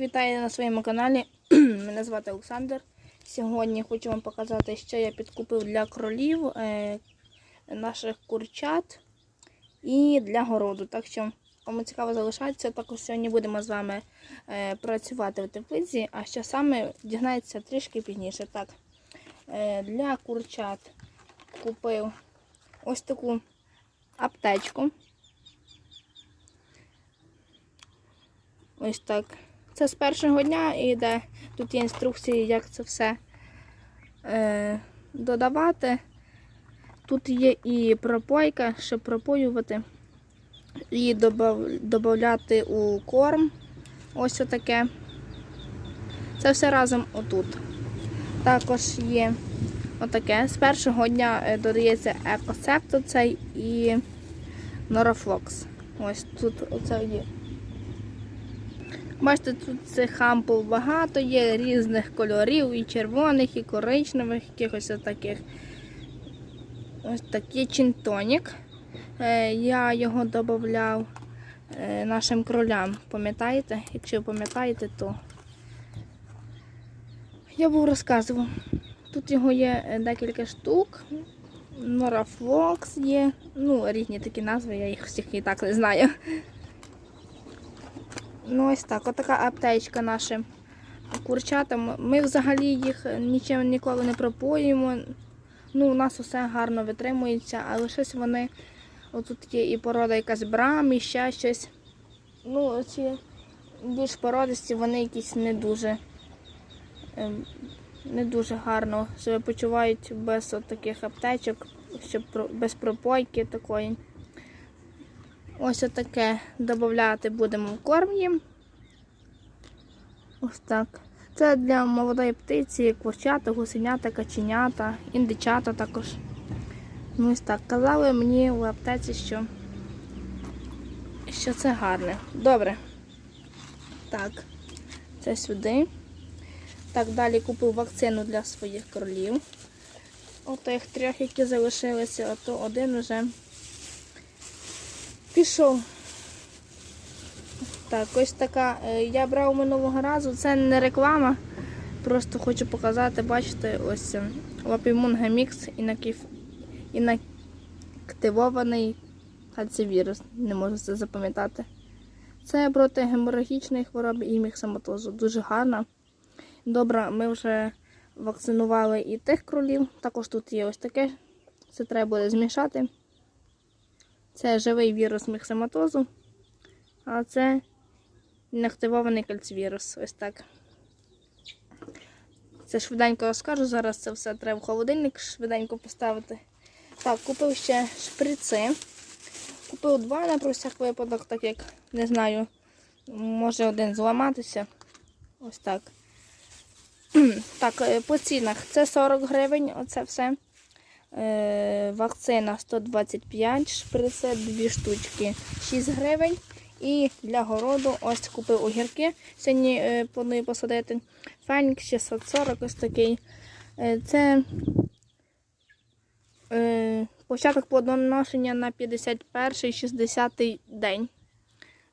Вітаю на своєму каналі. Мене звати Олександр. Сьогодні хочу вам показати, що я підкупив для кролів, е, наших курчат і для городу. Так що, кому цікаво залишатися, також сьогодні будемо з вами е, працювати в теплиці, а що саме дізнається трішки пізніше. Так, е, для курчат купив ось таку аптечку. Ось так. Це з першого дня йде. Тут є інструкції, як це все е, додавати. Тут є і пропойка, щоб пропоювати, і додати у корм. Ось отаке. Це все разом отут. Також є отаке. З першого дня е, додається екосепто цей і норофлокс. Ось тут оце є. Бачите, тут цих ампул багато є різних кольорів, і червоних, і коричневих, якихось таких. Ось такий чинтонік. Е, Я його додавав нашим кролям. Пам'ятаєте? Якщо пам'ятаєте, то я був розказував. Тут його є е, декілька штук. Норафлокс є. Ну, різні такі назви, я їх всіх і так не знаю. Ну, ось так, отака аптечка нашим курчатам. Ми взагалі їх нічим ніколи не пропоюємо. Ну, у нас усе гарно витримується, але щось вони. Отут є і порода якась брам, і ще щось. Ну, ці більш породисті, вони якісь не дуже ем, не дуже гарно себе почувають без от таких аптечок, щоб без пропойки такої. Ось отаке додати будемо в корм їм. Ось так. Це для молодої птиці, курчата, гусенята, каченята, індичата також. Ну ось так. Казали мені в аптеці, що, що це гарне. Добре. Так, це сюди. Так, далі купив вакцину для своїх кролів. От тих трьох, які залишилися, а то один вже пішов. Так, ось така. е, Я брав минулого разу. Це не реклама. Просто хочу показати, бачите, ось е, Лапімун Гемікс інактивований кальцивірус. Не можу це запам'ятати. Це проти геморагічної хвороби і міксоматозу. Дуже гарно. Добре, ми вже вакцинували і тих кролів. Також тут є ось таке. Це треба буде змішати. Це живий вірус міксематозу, а це інактивований кальцивірус. Ось так. Це швиденько розкажу. Зараз це все треба в холодильник швиденько поставити. Так, купив ще шприци. Купив два на про випадок, так як не знаю, може один зламатися. Ось так. Так, е, по цінах це 40 гривень, оце все. Е, вакцина 125, шприци 2 штучки 6 гривень. І для городу ось купив огірки. Сьогодні е, планую посадити фенік 640, ось такий. Е, це початок плодоношення на 51-60 день.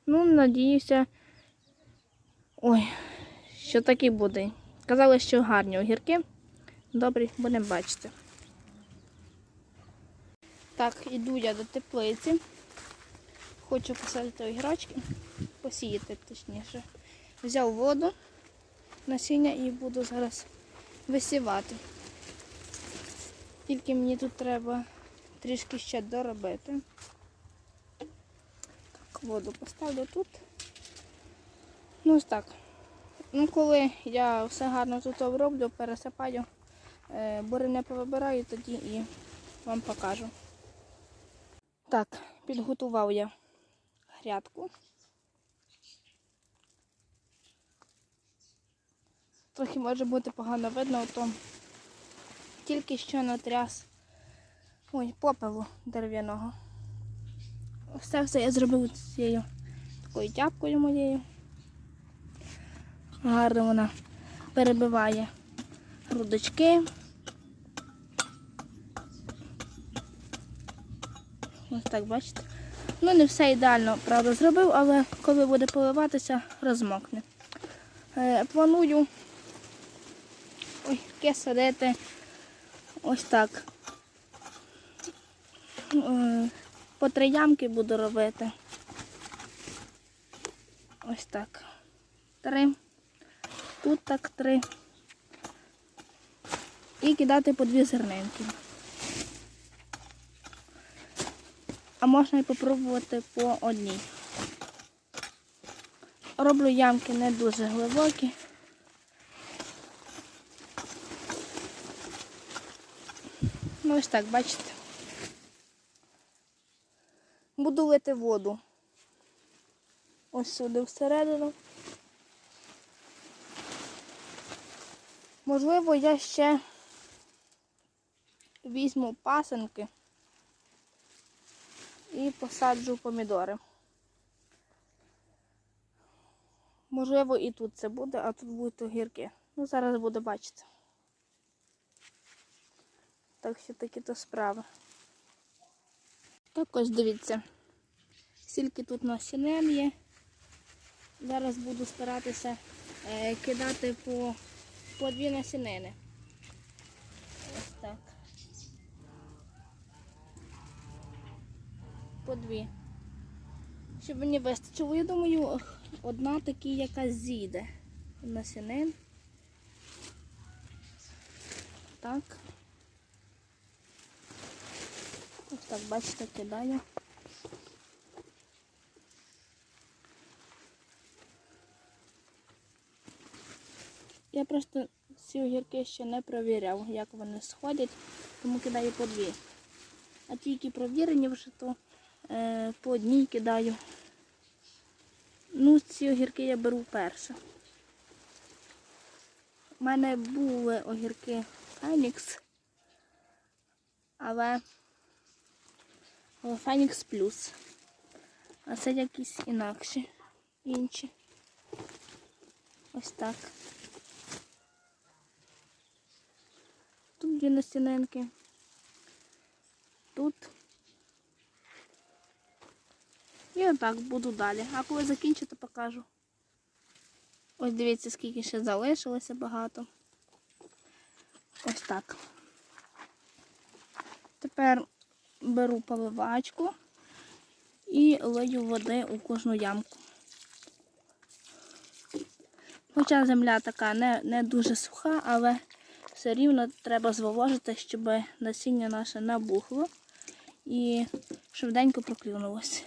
Ну, надіюся, ой, що такий буде. Казали, що гарні огірки. Добрі, будемо бачити. Так, іду я до теплиці. Хочу посадити огірочки, посіяти точніше. Взяв воду, насіння і буду зараз висівати. Тільки мені тут треба трішки ще доробити. Так, воду поставлю тут. Ну ось так. Ну, коли я все гарно тут оброблю, пересипаю, е, бурини повибираю, тоді і вам покажу. Так, підготував я грядку. Трохи може бути погано видно, то тільки що натряс ой, попелу дерев'яного. Все все я зробив цією такою тяпкою моєю. Гарно вона перебиває грудочки. Ось так, бачите. Ну, не все ідеально, правда, зробив, але коли буде поливатися, розмокне. Е, планую ой, таке садити ось так. Е, по три ямки буду робити. Ось так. Три. Тут так три. І кидати по дві зернинки. А можна і попробувати по одній. Роблю ямки не дуже глибокі. Ну ось так, бачите. Буду лити воду. Ось сюди всередину. Можливо, я ще візьму пасенки і посаджу помідори. Можливо, і тут це буде, а тут будуть огірки. Ну, зараз буду бачити. Так що такі то справи. Так ось дивіться, скільки тут насінин є. Зараз буду старатися е, кидати по, по дві насінини. Ось так. По дві. Щоб мені вистачило, я думаю, одна такі, яка зійде. Насінин. Так. Ось так, бачите, кидаю. Я просто ці огірки ще не провіряв, як вони сходять, тому кидаю по дві. А ті, які провірені вже, то по одній кидаю. Ну, ці огірки я беру перше. У мене були огірки Фенікс, але але Фенікс плюс. А це якісь інакші, інші. Ось так. Тут дві настінинки. Тут. І отак буду далі. А коли закінчу, то покажу. Ось дивіться, скільки ще залишилося багато. Ось так. Тепер беру поливачку і лию води у кожну ямку. Хоча земля така не, не дуже суха, але все рівно треба зволожити, щоб насіння наше набухло і швиденько проклюнулося.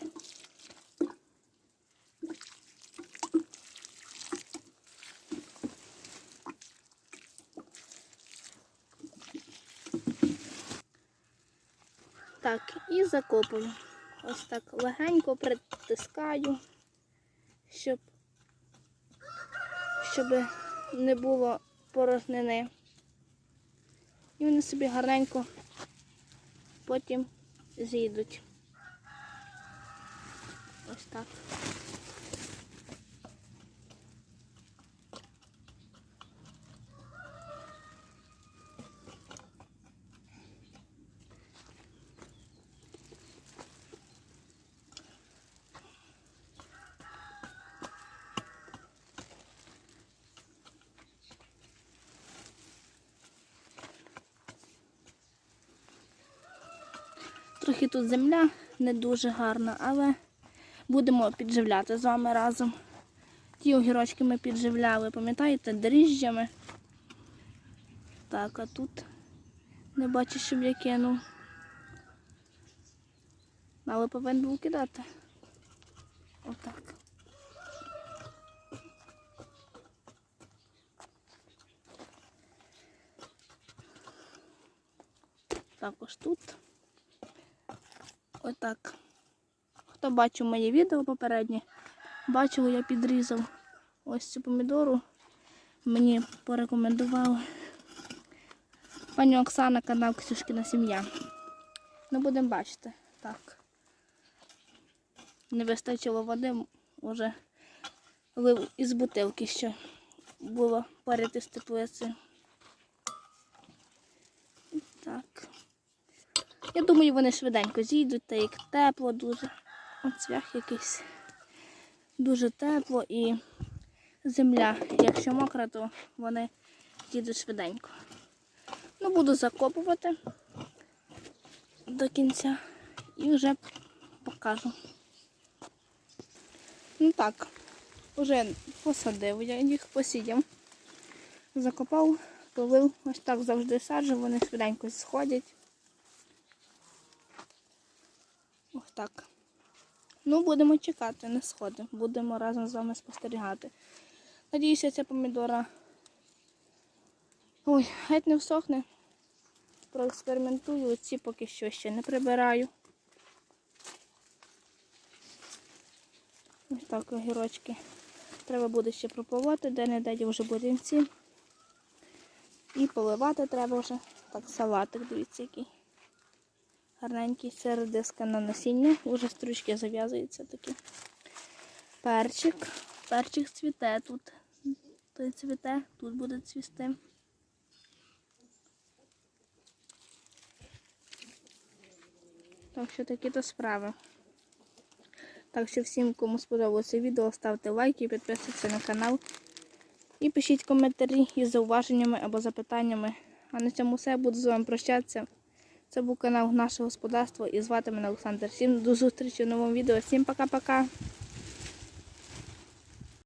Так, і закопую. Ось так легенько притискаю, щоб, щоб не було порожнини. І вони собі гарненько потім зійдуть. Ось так. Трохи тут земля не дуже гарна, але будемо підживляти з вами разом. Ті огірочки ми підживляли, пам'ятаєте, дріжджами. Так, а тут не бачу, щоб я кинув. Але повинен був кидати. Отак. Також тут. Отак. Хто бачив моє відео попереднє, бачив, я підрізав ось цю помідору. Мені порекомендував пані Оксана канал Ксюшкіна сім'я. Ну, будемо бачити. Так. Не вистачило води, вже лив із бутилки, що було поряд із теплицею. Так. Я думаю, вони швиденько зійдуть, та як тепло дуже. От цвях якийсь дуже тепло і земля. Якщо мокра, то вони їдуть швиденько. Ну, буду закопувати до кінця і вже покажу. Ну так, вже посадив я їх, посіяв. Закопав, полив, ось так завжди саджу, вони швиденько сходять. Ось так. Ну, будемо чекати, не сходи. Будемо разом з вами спостерігати. Надіюся, ця помідора. Ой, геть не всохне. Проекспериментую, ці поки що ще не прибираю. Ось так огірочки. Треба буде ще прополоти, де-не-де вже бурінці. І поливати треба вже. Так, салатик, дивіться, який. Гарненький середиска на насіння. Уже стручки зав'язуються такі. Перчик. Перчик цвіте тут. Той цвіте, тут буде цвісти. Так що такі то справи. Так що всім, кому сподобалося відео, ставте лайки, підписуйтесь на канал. І пишіть коментарі із зауваженнями або запитаннями. А на цьому все. Буду з вами прощатися. Це був канал Наше Господарство і звати мене Олександр. Всім до зустрічі в новому відео. Всім пока-пока.